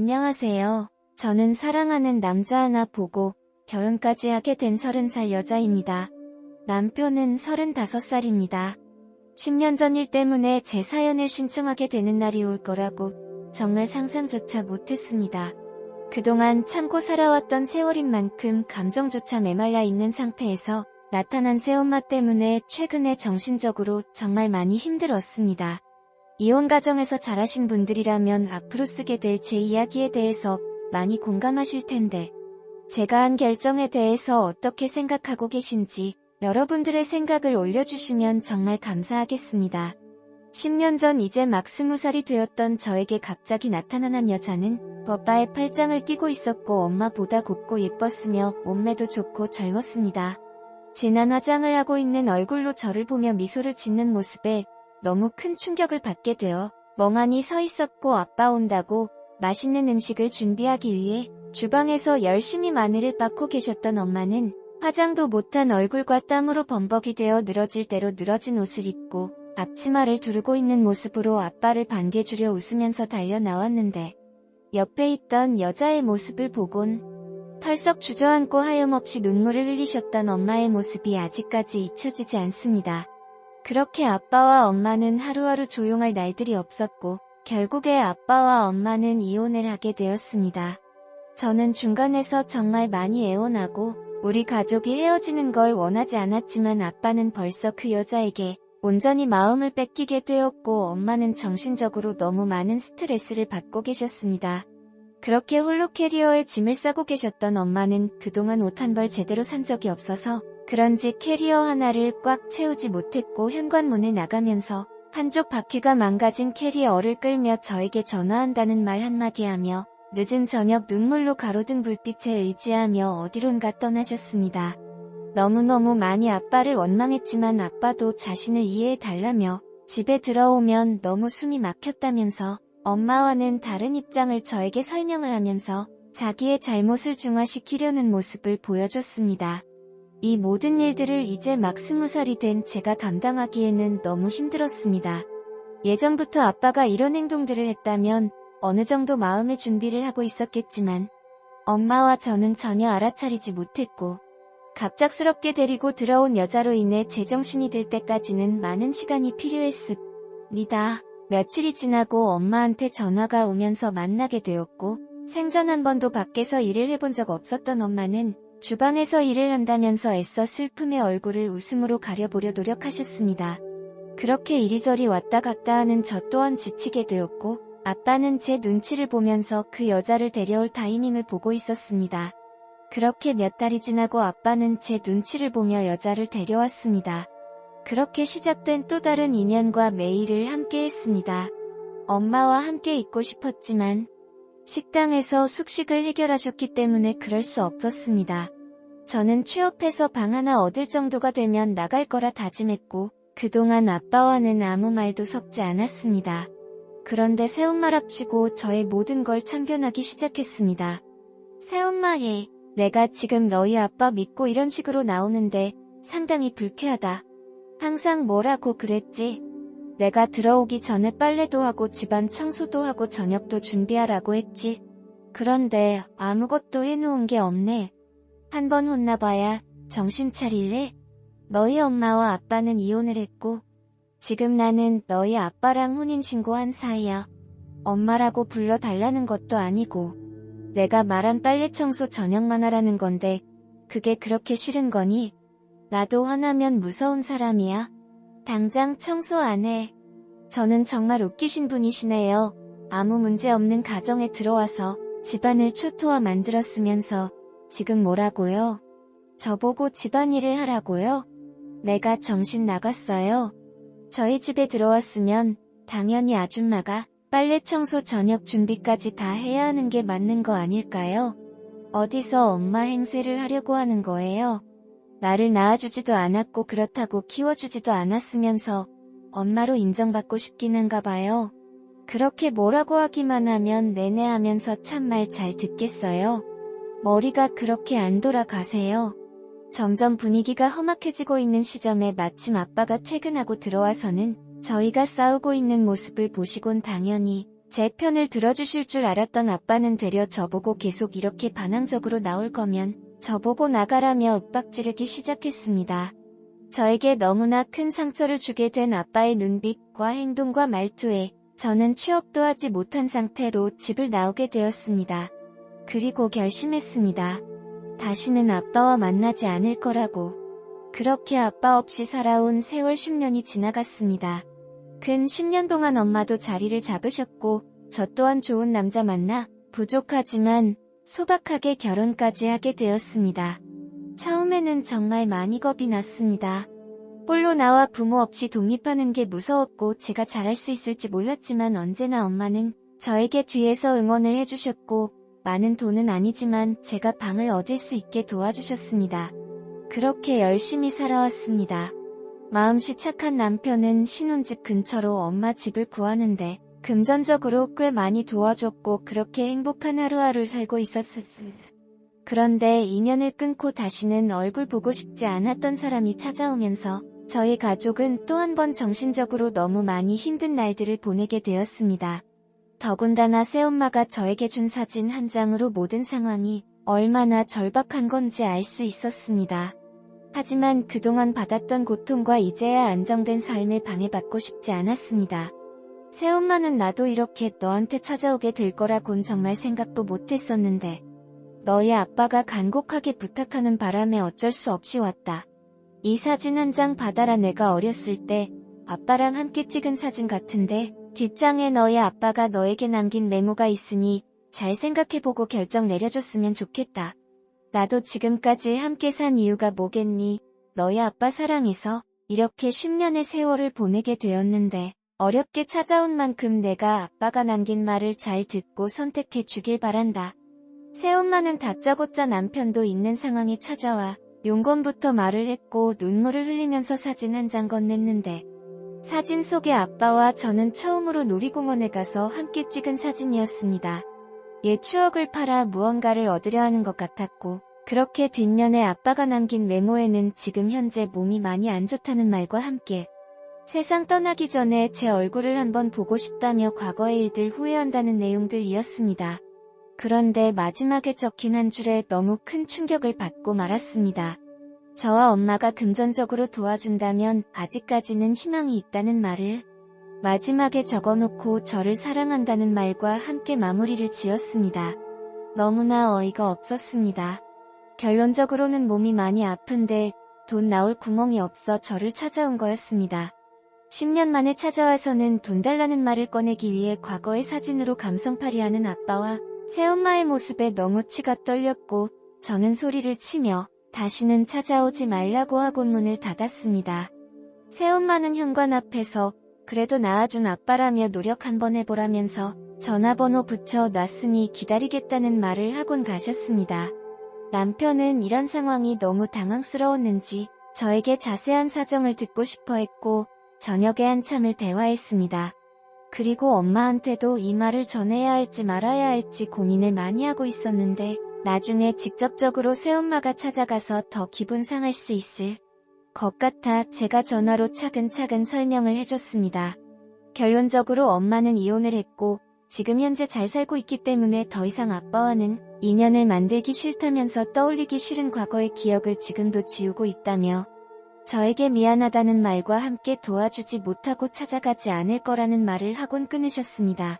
안녕하세요. 저는 사랑하는 남자 하나 보고 결혼까지 하게 된 30살 여자입니다. 남편은 35살입니다. 10년 전 일 때문에 제 사연을 신청하게 되는 날이 올 거라고 정말 상상조차 못했습니다. 그동안 참고 살아왔던 세월인 만큼 감정조차 메말라 있는 상태에서 나타난 새엄마 때문에 최근에 정신적으로 정말 많이 힘들었습니다. 이혼 가정에서 자라신 분들이라면 앞으로 쓰게 될 제 이야기에 대해서 많이 공감하실 텐데 제가 한 결정에 대해서 어떻게 생각하고 계신지 여러분들의 생각을 올려주시면 정말 감사하겠습니다. 10년 전 이제 막 20살이 되었던 저에게 갑자기 나타난 한 여자는 버바의 팔짱을 끼고 있었고 엄마보다 곱고 예뻤으며 몸매도 좋고 젊었습니다. 진한 화장을 하고 있는 얼굴로 저를 보며 미소를 짓는 모습에 너무 큰 충격을 받게 되어 멍하니 서 있었고 아빠 온다고 맛있는 음식을 준비하기 위해 주방에서 열심히 마늘을 빻고 계셨던 엄마는 화장도 못한 얼굴과 땀으로 범벅이 되어 늘어질 대로 늘어진 옷을 입고 앞치마를 두르고 있는 모습으로 아빠를 반겨주려 웃으면서 달려 나왔는데 옆에 있던 여자의 모습을 보곤 털썩 주저앉고 하염없이 눈물을 흘리셨던 엄마의 모습이 아직까지 잊혀지지 않습니다. 그렇게 아빠와 엄마는 하루하루 조용할 날들이 없었고 결국에 아빠와 엄마는 이혼을 하게 되었습니다. 저는 중간에서 정말 많이 애원하고 우리 가족이 헤어지는 걸 원하지 않았지만 아빠는 벌써 그 여자에게 온전히 마음을 뺏기게 되었고 엄마는 정신적으로 너무 많은 스트레스를 받고 계셨습니다. 그렇게 홀로 캐리어에 짐을 싸고 계셨던 엄마는 그동안 옷 한 벌 제대로 산 적이 없어서 그런지 캐리어 하나를 꽉 채우지 못했고 현관문을 나가면서 한쪽 바퀴가 망가진 캐리어를 끌며 저에게 전화한다는 말 한마디 하며 늦은 저녁 눈물로 가로등 불빛에 의지하며 어디론가 떠나셨습니다. 너무너무 많이 아빠를 원망했지만 아빠도 자신을 이해해 달라며 집에 들어오면 너무 숨이 막혔다면서 엄마와는 다른 입장을 저에게 설명을 하면서 자기의 잘못을 중화시키려는 모습을 보여줬습니다. 이 모든 일들을 이제 막 스무 살이 된 제가 감당하기에는 너무 힘들었습니다. 예전부터 아빠가 이런 행동들을 했다면 어느 정도 마음의 준비를 하고 있었겠지만 엄마와 저는 전혀 알아차리지 못했고 갑작스럽게 데리고 들어온 여자로 인해 제정신이 들 때까지는 많은 시간이 필요했습니다. 며칠이 지나고 엄마한테 전화가 오면서 만나게 되었고 생전 한 번도 밖에서 일을 해본 적 없었던 엄마는 주방에서 일을 한다면서 애써 슬픔의 얼굴을 웃음으로 가려보려 노력하셨습니다. 그렇게 이리저리 왔다 갔다 하는 저 또한 지치게 되었고 아빠는 제 눈치를 보면서 그 여자를 데려올 타이밍을 보고 있었습니다. 그렇게 몇 달이 지나고 아빠는 제 눈치를 보며 여자를 데려왔습니다. 그렇게 시작된 또 다른 인연과 매일을 함께 했습니다. 엄마와 함께 있고 싶었지만 식당에서 숙식을 해결하셨기 때문에 그럴 수 없었습니다. 저는 취업해서 방 하나 얻을 정도가 되면 나갈 거라 다짐했고 그동안 아빠와는 아무 말도 섞지 않았습니다. 그런데 새엄마 랍치고 저의 모든 걸 참견하기 시작했습니다. 새엄마 예, 내가 지금 너희 아빠 믿고 이런 식으로 나오는데 상당히 불쾌하다. 항상 뭐라고 그랬지? 내가 들어오기 전에 빨래도 하고 집안 청소도 하고 저녁도 준비하라고 했지. 그런데 아무것도 해놓은 게 없네. 한 번 혼나봐야 정신 차릴래? 너희 엄마와 아빠는 이혼을 했고 지금 나는 너희 아빠랑 혼인신고한 사이야. 엄마라고 불러달라는 것도 아니고 내가 말한 빨래 청소 저녁만 하라는 건데 그게 그렇게 싫은 거니? 나도 화나면 무서운 사람이야. 당장 청소 안 해. 저는 정말 웃기신 분이시네요. 아무 문제 없는 가정에 들어와서 집안을 초토화 만들었으면서 지금 뭐라고요? 저보고 집안일을 하라고요? 내가 정신 나갔어요. 저희 집에 들어왔으면 당연히 아줌마가 빨래 청소 저녁 준비까지 다 해야 하는 게 맞는 거 아닐까요? 어디서 엄마 행세를 하려고 하는 거예요? 나를 낳아주지도 않았고 그렇다고 키워주지도 않았으면서 엄마로 인정받고 싶긴 한가 봐요. 그렇게 뭐라고 하기만 하면 내내 하면서 참말 잘 듣겠어요. 머리가 그렇게 안 돌아가세요. 점점 분위기가 험악해지고 있는 시점에 마침 아빠가 퇴근하고 들어와서는 저희가 싸우고 있는 모습을 보시곤 당연히 제 편을 들어주실 줄 알았던 아빠는 되려 저보고 계속 이렇게 반항적으로 나올 거면 저보고 나가라며 윽박지르기 시작했습니다. 저에게 너무나 큰 상처를 주게 된 아빠의 눈빛과 행동과 말투에 저는 취업도 하지 못한 상태로 집을 나오게 되었습니다. 그리고 결심했습니다. 다시는 아빠와 만나지 않을 거라고. 그렇게 아빠 없이 살아온 세월 10년이 지나갔습니다. 근 10년 동안 엄마도 자리를 잡으셨고 저 또한 좋은 남자 만나 부족하지만 소박하게 결혼까지 하게 되었습니다. 처음에는 정말 많이 겁이 났습니다. 홀로 나와 부모 없이 독립하는 게 무서웠고 제가 잘할 수 있을지 몰랐지만 언제나 엄마는 저에게 뒤에서 응원을 해주셨고 많은 돈은 아니지만 제가 방을 얻을 수 있게 도와주셨습니다. 그렇게 열심히 살아왔습니다. 마음씨 착한 남편은 신혼집 근처로 엄마 집을 구하는데 금전적으로 꽤 많이 도와줬고 그렇게 행복한 하루하루 살고 있었습니다. 그런데 인연을 끊고 다시는 얼굴 보고 싶지 않았던 사람이 찾아오면서 저희 가족은 또 한 번 정신적으로 너무 많이 힘든 날들을 보내게 되었습니다. 더군다나 새엄마가 저에게 준 사진 한 장으로 모든 상황이 얼마나 절박한 건지 알 수 있었습니다. 하지만 그동안 받았던 고통과 이제야 안정된 삶을 방해받고 싶지 않았습니다. 새엄마는 나도 이렇게 너한테 찾아오게 될 거라곤 정말 생각도 못했었는데 너희 아빠가 간곡하게 부탁하는 바람에 어쩔 수 없이 왔다. 이 사진 한 장 받아라 내가 어렸을 때 아빠랑 함께 찍은 사진 같은데 뒷장에 너희 아빠가 너에게 남긴 메모가 있으니 잘 생각해보고 결정 내려줬으면 좋겠다. 나도 지금까지 함께 산 이유가 뭐겠니? 너희 아빠 사랑해서 이렇게 10년의 세월을 보내게 되었는데 어렵게 찾아온 만큼 내가 아빠가 남긴 말을 잘 듣고 선택해 주길 바란다. 새엄마는 다짜고짜 남편도 있는 상황에 찾아와 용건부터 말을 했고 눈물을 흘리면서 사진 한 장 건넸는데 사진 속의 아빠와 저는 처음으로 놀이공원에 가서 함께 찍은 사진이었습니다. 옛 추억을 팔아 무언가를 얻으려 하는 것 같았고 그렇게 뒷면에 아빠가 남긴 메모에는 지금 현재 몸이 많이 안 좋다는 말과 함께 세상 떠나기 전에 제 얼굴을 한번 보고 싶다며 과거의 일들 후회한다는 내용들이었습니다. 그런데 마지막에 적힌 한 줄에 너무 큰 충격을 받고 말았습니다. 저와 엄마가 금전적으로 도와준다면 아직까지는 희망이 있다는 말을 마지막에 적어놓고 저를 사랑한다는 말과 함께 마무리를 지었습니다. 너무나 어이가 없었습니다. 결론적으로는 몸이 많이 아픈데 돈 나올 구멍이 없어 저를 찾아온 거였습니다. 10년 만에 찾아와서는 돈 달라는 말을 꺼내기 위해 과거의 사진으로 감성팔이하는 아빠와 새엄마의 모습에 너무 치가 떨렸고 저는 소리를 치며 다시는 찾아오지 말라고 하고 문을 닫았습니다. 새엄마는 현관 앞에서 그래도 낳아준 아빠라며 노력 한번 해보라면서 전화번호 붙여 놨으니 기다리겠다는 말을 하곤 가셨습니다. 남편은 이런 상황이 너무 당황스러웠는지 저에게 자세한 사정을 듣고 싶어 했고 저녁에 한참을 대화했습니다. 그리고 엄마한테도 이 말을 전해야 할지 말아야 할지 고민을 많이 하고 있었는데 나중에 직접적으로 새엄마가 찾아가서 더 기분 상할 수 있을 것 같아 제가 전화로 차근차근 설명을 해줬습니다. 결론적으로 엄마는 이혼을 했고 지금 현재 잘 살고 있기 때문에 더 이상 아빠와는 인연을 만들기 싫다면서 떠올리기 싫은 과거의 기억을 지금도 지우고 있다며 저에게 미안하다는 말과 함께 도와주지 못하고 찾아가지 않을 거라는 말을 하곤 끊으셨습니다.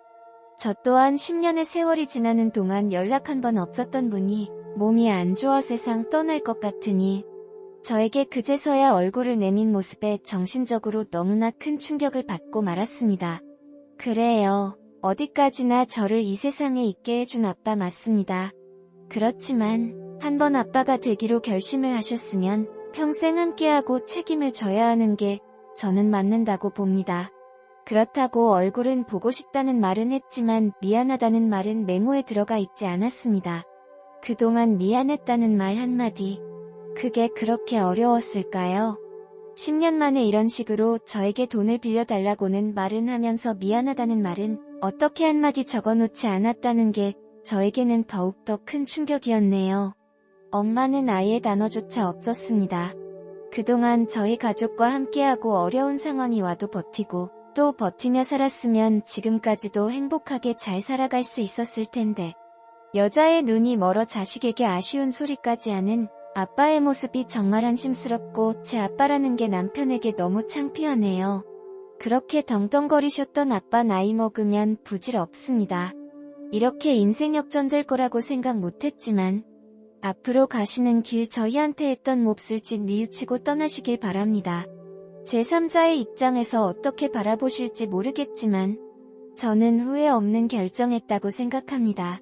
저 또한 10년의 세월이 지나는 동안 연락 한 번 없었던 분이 몸이 안 좋아 세상 떠날 것 같으니 저에게 그제서야 얼굴을 내민 모습에 정신적으로 너무나 큰 충격을 받고 말았습니다. 그래요. 어디까지나 저를 이 세상에 있게 해준 아빠 맞습니다. 그렇지만 한 번 아빠가 되기로 결심을 하셨으면 평생 함께하고 책임을 져야 하는 게 저는 맞는다고 봅니다. 그렇다고 얼굴은 보고 싶다는 말은 했지만 미안하다는 말은 메모에 들어가 있지 않았습니다. 그동안 미안했다는 말 한마디. 그게 그렇게 어려웠을까요? 10년 만에 이런 식으로 저에게 돈을 빌려달라고는 말은 하면서 미안하다는 말은 어떻게 한마디 적어놓지 않았다는 게 저에게는 더욱더 큰 충격이었네요. 엄마는 아예 단어조차 없었습니다. 그동안 저희 가족과 함께하고 어려운 상황이 와도 버티고 또 버티며 살았으면 지금까지도 행복하게 잘 살아갈 수 있었을 텐데. 여자의 눈이 멀어 자식에게 아쉬운 소리까지 하는 아빠의 모습이 정말 한심스럽고 제 아빠라는 게 남편에게 너무 창피하네요. 그렇게 덩덩거리셨던 아빠 나이 먹으면 부질 없습니다. 이렇게 인생 역전될 거라고 생각 못했지만 앞으로 가시는 길 저희한테 했던 몹쓸 짓 뉘우치고 떠나시길 바랍니다. 제3자의 입장에서 어떻게 바라보실지 모르겠지만 저는 후회 없는 결정했다고 생각합니다.